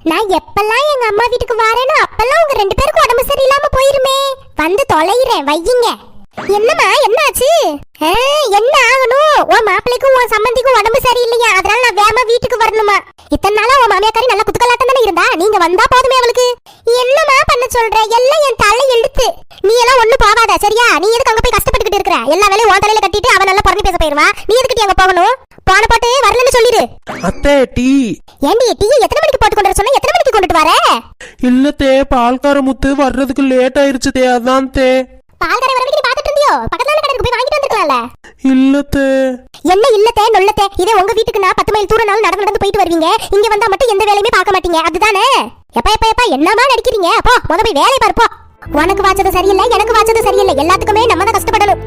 நான் எப்பெல்லாம் எங்க அம்மா வீட்டுக்கு வரேனோ அப்பெல்லாம் உங்க ரெண்டு பேருக்கும் உடம்பு சரியில்லாம போயிருமே. வந்து தொலைகிறேன் வையுங்க. என்னம்மா என்னாச்சு? ஆ, என்ன ஆகணும்? உன் மாப்பிள்ளைக்கும் உன் சம்பந்திக்கும் உடம்பு சரியில்லையா? அதனால நான் வேகமா வீட்டுக்கு வரணுமா? இத்தனை நாளா உன் மாமியாக்காரி நல்ல குத்துக்கலாட்டம் தானே இருந்தா? நீங்க வந்தா போதுமே அவளுக்கு. என்னமா பண்ண சொல்ற? எல்லாம் என் தலை எழுத்து நீ எல்லாம் ஒண்ணு போகாத சரியா? நீ எதுக்கு அங்க போய் கஷ்டப்பட்டுக்கிட்டு இருக்கிற? எல்லா வேலையும் உன் தலையில கட்டிட்டு அவன் நல்லா பிறந்து பேச போயிருவான் நீ எதுக்கிட்டு அங்க போகணும்? போன போட்டு அத்தை டீ. ஏண்டி டீ எத்தனை மணிக்கு போட்டு கொண்டு வர சொன்னா? எத்தனை மணிக்கு கொண்டுட்டு வர? இல்ல தே பால்கார முத்து வர்றதுக்கு லேட் ஆயிருச்சு தே அதான் தே. பால்காரை வர வரைக்கும் பாத்துட்டு இருந்தியோ? பக்கத்துல உள்ள கடைக்கு போய் வாங்கிட்டு வந்திருக்கலாம்ல. இல்ல தே. என்ன இல்லத்தே நொல்லத்தே இதே உங்க வீட்டுக்கு நான் பத்து மைல் தூரம் நடந்து நடந்து போயிட்டு வருவீங்க. இங்க வந்தா மட்டும் எந்த வேலையுமே பார்க்க மாட்டீங்க. அதுதானே? எப்ப எப்ப எப்ப என்னமா நடிக்கிறீங்க அப்போ முத போய் வேலையை பாருப்போ உனக்கு வாச்சது சரியில்லை எனக்கு வாச்சது சரியில்லை. எல்லாத்துக்குமே நம்ம தான் கஷ்டப்படணும்.